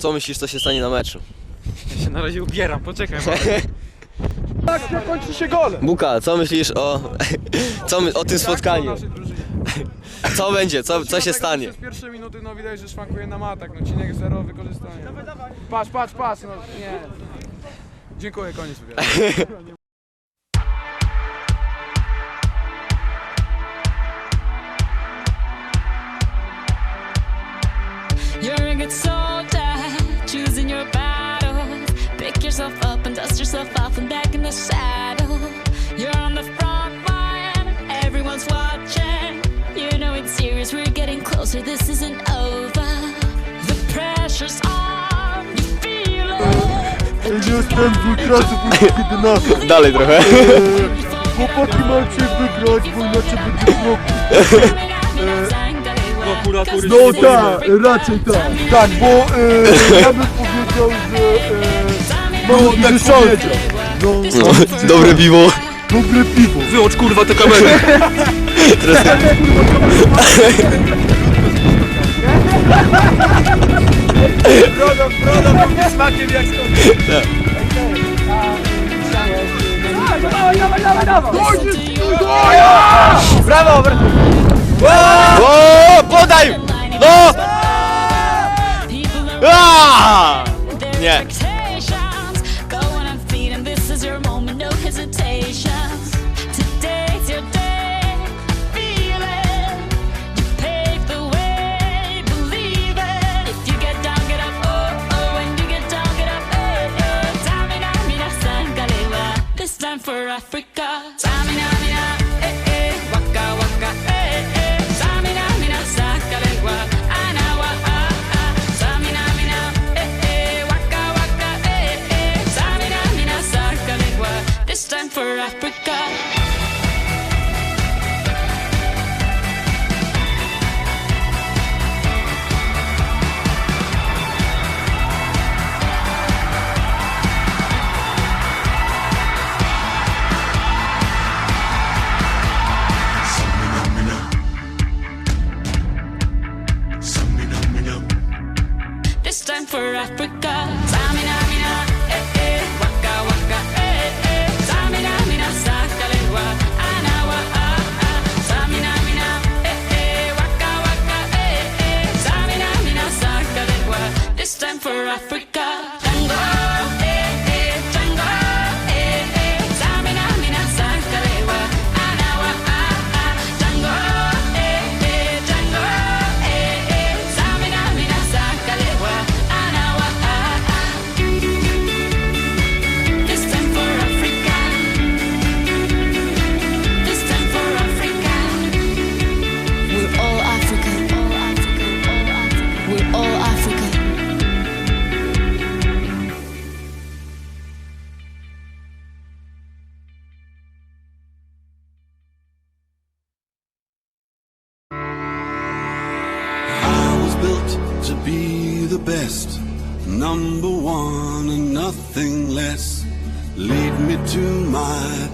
Co myślisz, co się stanie na meczu? Ja się na razie ubieram, poczekaj. Tak, jak kończy się gol. Buka, co myślisz o, co my, o tym spotkaniu? Co będzie, co, co się Przez stanie? pierwsze minuty no widać, że szwankuje na matach, no cinek zero wykorzystanie. Patrz, patrz, patrz, no nie. Dziękuję, koniec wywiadu. You're a good soldier, choosing your battles. Pick yourself up and dust yourself off and back in the saddle. You're on the front line, everyone's watching. You know it's serious, we're getting closer, this isn't over. The pressure's on, you feel it. Jestem dwukrotnie w 11. Dalej trochę. Chłopaki macie wygrać, bo inaczej będzie smok. No tak, raczej tak. Tak, bo e, ja bym powiedział, że e, no, tak powiedział. No, No, dobre piwo. dobre piwo. Wyłącz kurwa tę kamerę. Brawo! O, podaj! A! Nie. Go on and feed and this is moment, no! Hesitations. Today's your day, Africa.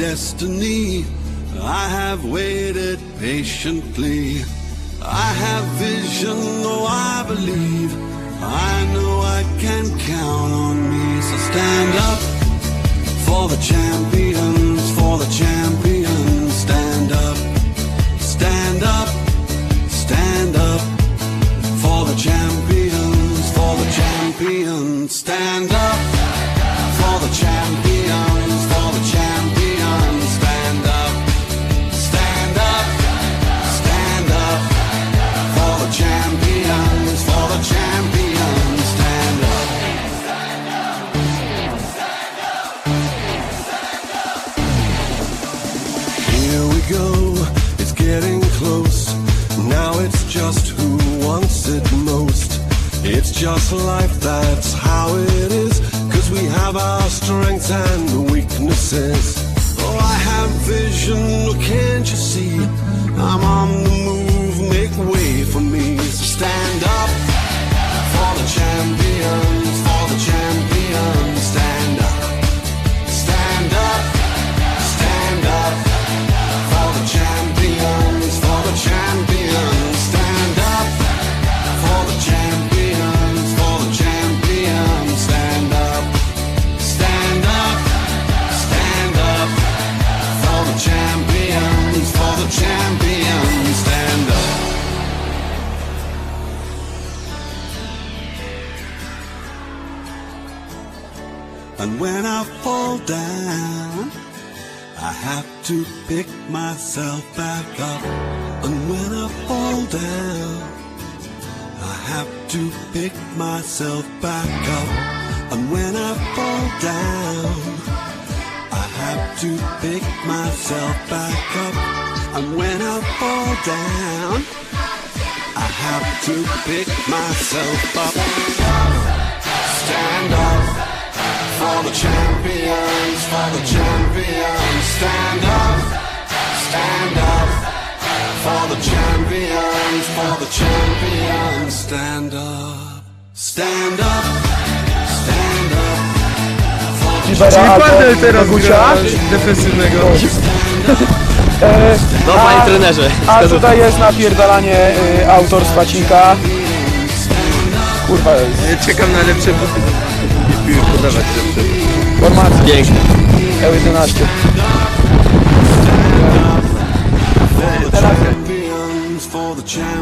Destiny. I have waited patiently. I have vision, though I believe. I know I can count on me. So stand up for the champions, for the champions. Stand up, stand up, stand up for the champions, for the champions. Stand up for the champions, and weaknesses. Oh, I have vision, oh, can't you see? I'm on the pick myself back up. And when I fall down, I have to pick myself back up. And when I fall down, I have to pick myself back up. And when I fall down, I have to pick myself up. Stand up for the champions, for the champions. Stand up, stand up for the champions, for the champions. Stand up, stand up, stand up. Czyli Padel teraz gra defensywnego. No panie trenerze. A tutaj jest napierdalanie y, autorstwa Cinka. Kurwa, Czekam na lepsze buty. Nie podawać lepsze. formacja Pięknie. EU11. Champions,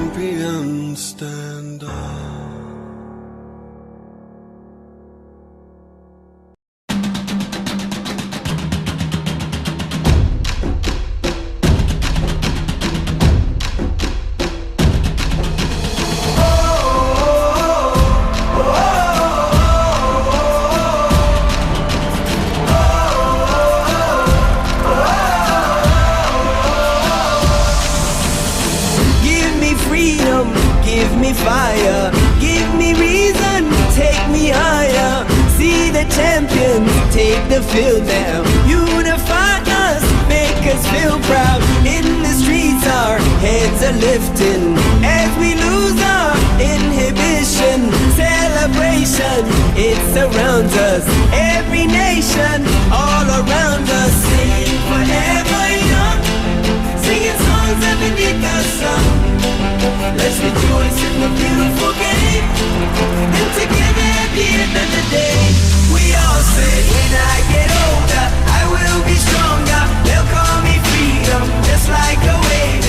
take the field now. Unify us, make us feel proud. In the streets, our heads are lifting as we lose our inhibition. Celebration, it surrounds us. Every nation, all around us, sing forever young singing songs underneath the sun. Let's rejoice in the beautiful game. And together at the end of the day, when I get older, I will be stronger. They'll call me freedom, just like a waving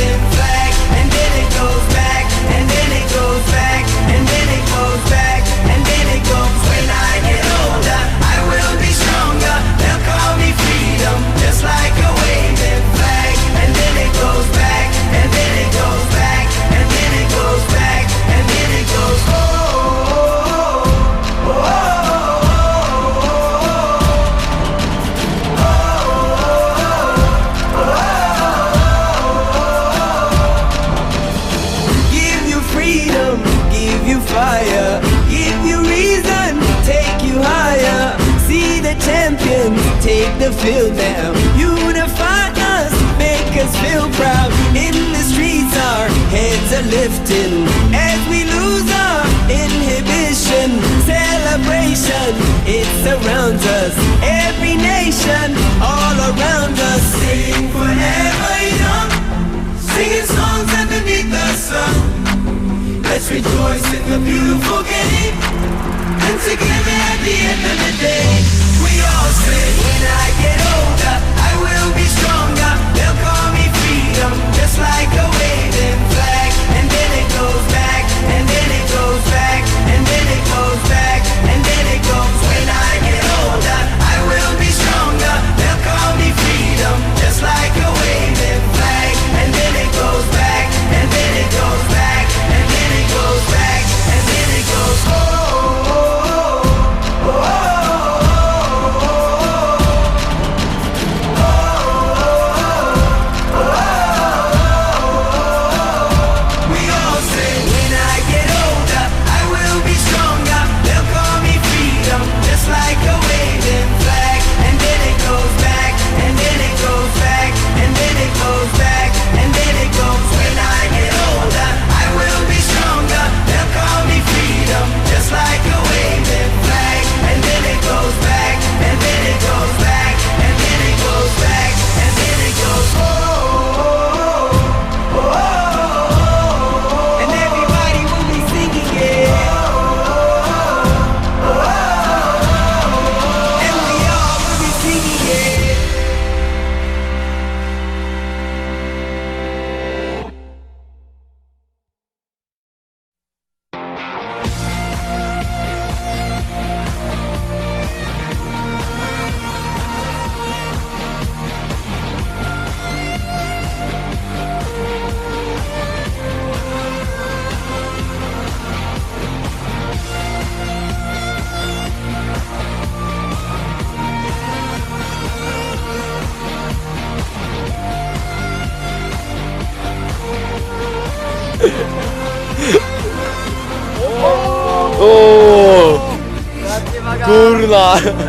fire, give you reason, take you higher. See the champions take the field now. Unify us, make us feel proud. In the streets, our heads are lifting as we lose our inhibition. Celebration, it surrounds us. Every nation, all around us. Sing forever young. The sun. Let's rejoice in the beautiful game. And together at the end of the day, we all say, when I get older, I will be stronger. They'll call me freedom, just like a waving flag. And then it goes back, and then it goes back, and then it goes back, and then it goes. When I get older,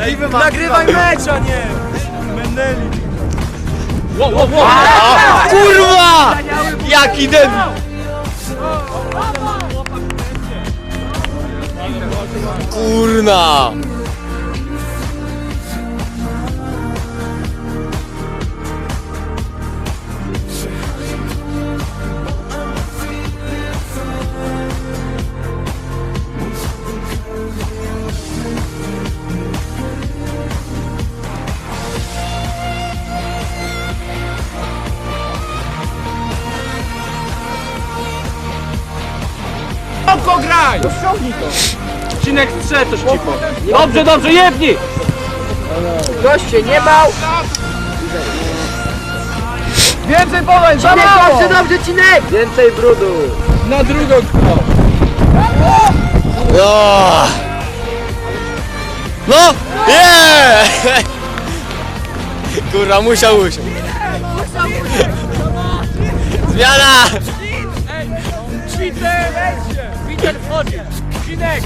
Ej, wywal. Nagrywaj mecz, a nie! Meneli. Wow, wow, wow. Kurwa! Jaki debil! Kurna! Szybko graj! Cinek strzel to szybko. Dobrze, dobrze, jedni! Goście, nie bał! Więcej powiedz, za Cinek, mało! dobrze, dobrze, Cinek! Więcej brudu! Na drugą kto? No! No! Nie! Kurwa, musiał usiąść. Zmiana! Peter! Peter wchodzi! Cinek!